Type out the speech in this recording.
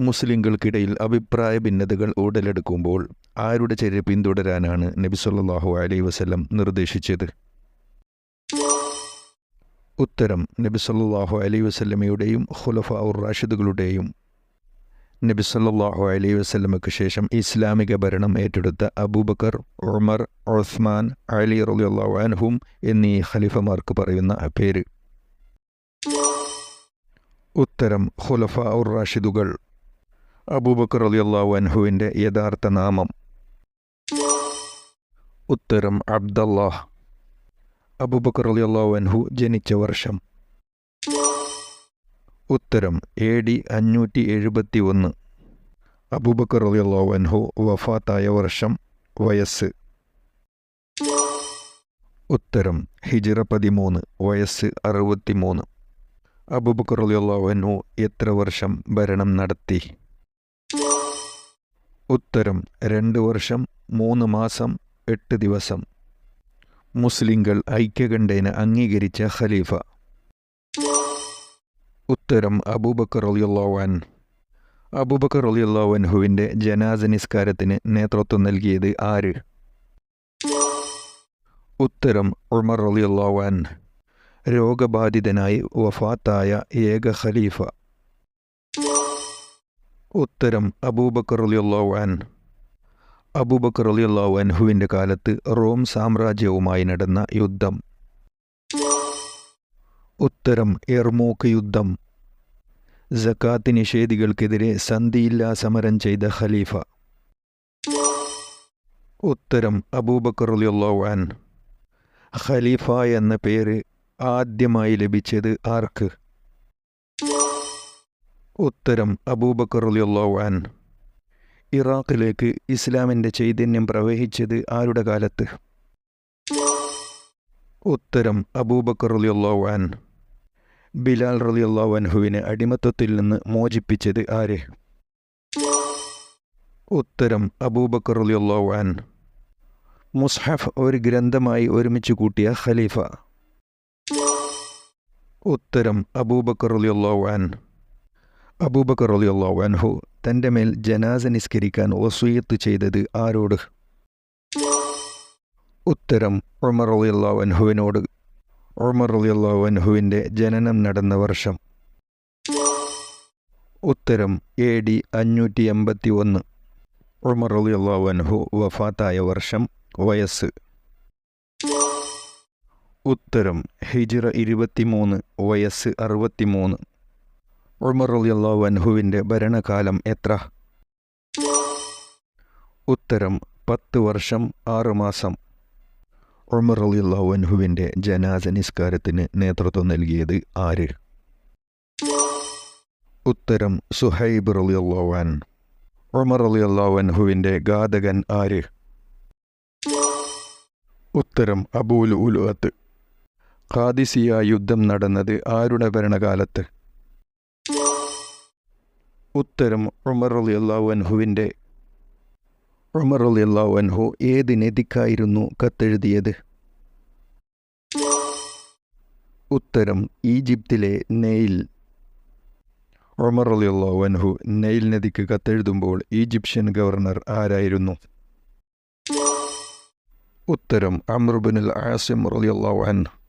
മുസ്ലിങ്ങൾക്കിടയിൽ അഭിപ്രായ ഭിന്നതകൾ ഉടലെടുക്കുമ്പോൾ ആരുടെ ചര്യ പിന്തുടരാനാണ് നബി സല്ലല്ലാഹു അലൈഹി വസല്ലം നിർദ്ദേശിച്ചത്? ഉത്തരം നബി സല്ലല്ലാഹു അലൈഹി വസല്ലമയുടെയും ഖുലഫ ഉർ റാഷിദുകളുടെയും. നബി സല്ലല്ലാഹു അലൈഹി വസല്ലമയ്ക്ക് ശേഷം ഇസ്ലാമിക ഭരണം ഏറ്റെടുത്ത അബൂബക്കർ ഉമർ ഉസ്മാൻ അലി റളിയല്ലാഹു അൻഹും എന്നീ ഖലീഫമാർക്ക് പറയുന്ന പേര്. ഉത്തരം ഖുലഫ ഉർ റാഷിദുകൾ. അബൂബക്കർ റളിയല്ലാഹു അൻഹുവിന്റെ യഥാർത്ഥ നാമം. ഉത്തരം അബ്ദല്ലാഹ് അബൂബക്കർ റളിയല്ലാഹു അൻഹു ജനിച്ച വർഷം. ഉത്തരം എ ഡി അഞ്ഞൂറ്റി എഴുപത്തി ഒന്ന് അബൂബക്കർ റളിയല്ലാഹു അൻഹു വഫാത്തായ വർഷം വയസ്സ്. ഉത്തരം ഹിജിറ പതിമൂന്ന് വയസ്സ് അറുപത്തിമൂന്ന്. അബൂബക്കർ റളിയല്ലാഹു അൻഹു എത്ര വർഷം ഭരണം നടത്തി? ഉത്തരം രണ്ട് വർഷം മൂന്ന് മാസം എട്ട് ദിവസം. മുസ്ലിങ്ങൾ ഐക്യകണ്ഠേന അംഗീകരിച്ച ഖലീഫ. ഉത്തരം അബൂബക്കർ അലിയുള്ളവാൻ അബൂബക്കർ അലിയുള്ളവൻഹുവിന്റെ ജനാസ നിസ്കാരത്തിന് നേതൃത്വം നൽകിയത് ആര്? ഉത്തരം ഉമർ അലിയുള്ളവാൻ രോഗബാധിതനായി വഫാത്തായ ഏക ഖലീഫ. ഉത്തരം അബൂബക്കർ റളിയല്ലാഹു അൻ അബൂബക്കർ റളിയല്ലാഹു അൻഹുവിന്റെ കാലത്ത് റോം സാമ്രാജ്യവുമായി നടന്ന യുദ്ധം. ഉത്തരം എർമോക്ക് യുദ്ധം. ജക്കാത്ത് നിഷേധികൾക്കെതിരെ സന്ധിയില്ലാ സമരം ചെയ്ത ഖലീഫ. ഉത്തരം അബൂബക്കർ റളിയല്ലാഹു അൻ ഖലീഫ എന്ന പേര് ആദ്യമായി ലഭിച്ചത് ആർക്ക്? ഉത്തരം അബൂബക്കർ അൻ ഇറാഖിലേക്ക് ഇസ്ലാമിന്റെ ചൈതന്യം പ്രവഹിച്ചത് ആരുടെ കാലത്ത്? ഉത്തരം അബൂബക്കർ അൻ ബിലാൽ റളിയല്ലാഹു അൻഹുവിനെ അടിമത്തത്തിൽ നിന്ന് മോചിപ്പിച്ചത് ആര്? ഉത്തരം അബൂബക്കർ അൻ മുസ്ഹഫ് ഒരു ഗ്രന്ഥമായി ഒരുമിച്ച് കൂട്ടിയ ഖലീഫ. ഉത്തരം അബൂബക്കർ അൻ അബൂബക്കർ റളിയല്ലാഹു അൻഹു തന്റെ മേൽ ജനാസ നിസ്കരിക്കാൻ വസൂയത്ത് ചെയ്തത് ആരോട്? ഉത്തരം ഉമർ റളിയല്ലാഹു അൻഹുവിനോട്. ഉമർ റളിയല്ലാഹു അൻഹുവിന്റെ ജനനം നടന്ന വർഷം. ഉത്തരം എ ഡി അഞ്ഞൂറ്റി എൺപത്തി ഒന്ന് ഉമർ റളിയല്ലാഹു അൻഹു വഫാത്തായ വർഷം വയസ്സ്. ഉത്തരം ഹിജിറ ഇരുപത്തിമൂന്ന് വയസ്സ് അറുപത്തിമൂന്ന്. ഉമർ ഭരണകാലം എത്ര? ഉത്തരം പത്ത് വർഷം ആറ് മാസം. ഉമർ ജനാസ നിസ്കാരത്തിന് നേതൃത്വം നൽകിയത് ആര്? ഉത്തരം സുഹൈബ് റളിയല്ലാഹു അൻ ഉമർ റളിയല്ലാഹു അൻഹുവിന്റെ ഘാതകൻ ആര്? ഉത്തരം അബൂൽ ഉലുഅത്ത്. ഖാദിസിയ യുദ്ധം നടന്നത് ആരുടെ ഭരണകാലത്ത്? ഉത്തരം ഉമർ അലി അള്ളാഹു അൻഹുവിന്റെ. ഉമർ അലി അള്ളാഹു അൻഹു ഏത് നദിക്കായിരുന്നു കത്തെഴുതിയത്? ഉത്തരം ഈജിപ്തിലെ നെയിൽ. ഉമർ അള്ളാഹു അൻഹു നെയിൽ നദിക്ക് കത്തെഴുതുമ്പോൾ ഈജിപ്ഷ്യൻ ഗവർണർ ആരായിരുന്നു? ഉത്തരം അമ്രുബിനുൽ ആസിം റളിയല്ലാഹു അൻഹു.